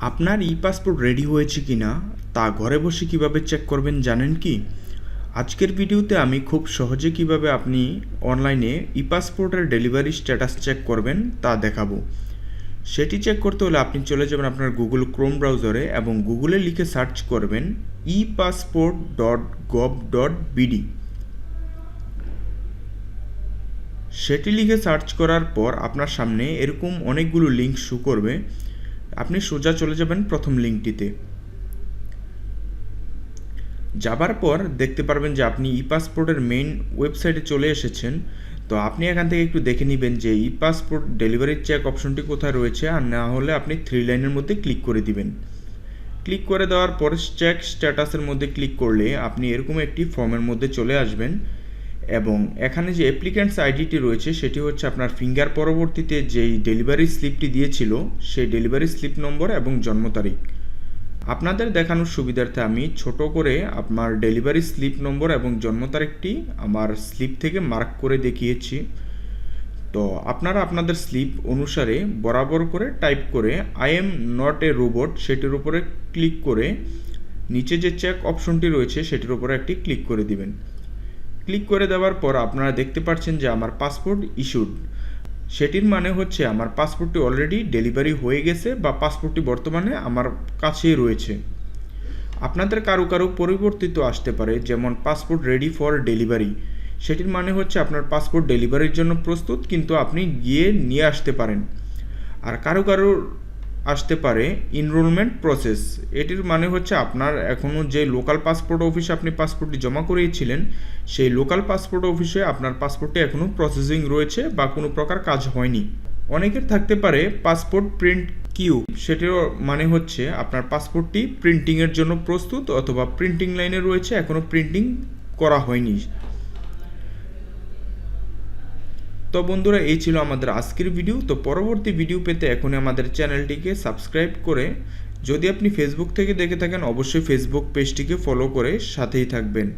আপনার ই passport ready হয়েছে কি না তা ঘরে বসে কীভাবে চেক করবেন জানেন কি? আজকের ভিডিওতে আমি খুব সহজে কীভাবে আপনি অনলাইনে ই পাসপোর্টের ডেলিভারি স্ট্যাটাস চেক করবেন তা দেখাবো। সেটি চেক করতে হলে আপনি চলে যাবেন আপনার গুগল ক্রোম ব্রাউজারে এবং গুগলে লিখে সার্চ করবেন e passport dot gov dot BD. সেটি লিখে সার্চ করার পর আপনার সামনে এরকম অনেকগুলো লিঙ্ক শু করবে। আপনি সোজা চলে যাবেন প্রথম লিঙ্কটিতে। যাবার পর দেখতে পারবেন যে আপনি ই পাসপোর্টের মেইন ওয়েবসাইটে চলে এসেছেন। তো আপনি এখান থেকে একটু দেখে নেবেন যে ই পাসপোর্ট ডেলিভারি চেক অপশনটি কোথায় রয়েছে আর না হলে আপনি থ্রি লাইনের মধ্যে ক্লিক করে দিবেন। ক্লিক করে দেওয়ার পর চেক স্ট্যাটাসের মধ্যে ক্লিক করলে আপনি এরকম একটি ফর্মের মধ্যে চলে আসবেন। এবং এখানে যে অ্যাপ্লিক্যান্টস আইডিটি রয়েছে, সেটি হচ্ছে আপনার ফিঙ্গার পরবর্তীতে যেই ডেলিভারি স্লিপটি দিয়েছিল, সেই ডেলিভারি স্লিপ নম্বর এবং জন্ম তারিখ। আপনাদের দেখানোর সুবিধার্থে আমি ছোট করে আপনার ডেলিভারি স্লিপ নম্বর এবং জন্ম তারিখটি আমার স্লিপ থেকে মার্ক করে দেখিয়েছি। তো আপনারা আপনাদের স্লিপ অনুসারে বরাবর করে টাইপ করে I am not a robot সেটির উপরে ক্লিক করে, নিচে যে চেক অপশনটি রয়েছে, সেটির উপরে একটি ক্লিক করে দিবেন। ক্লিক করে দেওয়ার পর আপনারা দেখতে পাচ্ছেন যে আমার পাসপোর্ট ইস্যুড। সেটির মানে হচ্ছে আমার পাসপোর্টটি অলরেডি ডেলিভারি হয়ে গেছে বা পাসপোর্টটি বর্তমানে আমার কাছেই রয়েছে। আপনাদের কারও কারও পরিবর্তিত আসতে পারে, যেমন পাসপোর্ট রেডি ফর ডেলিভারি সেটির মানে হচ্ছে আপনার পাসপোর্ট ডেলিভারির জন্য প্রস্তুত, কিন্তু আপনি গিয়ে নিয়ে আসতে পারেন। আর কারও কারও আসতে পারে ইনরোলমেন্ট প্রসেস এটির মানে হচ্ছে আপনার এখনও যে লোকাল পাসপোর্ট অফিসে আপনি পাসপোর্টটি জমা করিয়েছিলেন সেই লোকাল পাসপোর্ট অফিসে আপনার পাসপোর্টটি এখনও প্রসেসিং রয়েছে বা কোনো প্রকার কাজ হয়নি। অনেকের থাকতে পারে পাসপোর্ট প্রিন্ট কিউ সেটিরও মানে হচ্ছে আপনার পাসপোর্টটি প্রিন্টিংয়ের জন্য প্রস্তুত অথবা প্রিন্টিং লাইনে রয়েছে এখনও প্রিন্টিং করা হয়নি। তো বন্ধুরা, এই ছিল আমাদের আজকের ভিডিও তো পরবর্তী ভিডিও পেতে এখনই আমাদের চ্যানেলটিকে সাবস্ক্রাইব করে যদি আপনি ফেসবুক থেকে দেখে থাকেন, অবশ্যই ফেসবুক পেজটিকে ফলো করে সাথেই থাকবেন।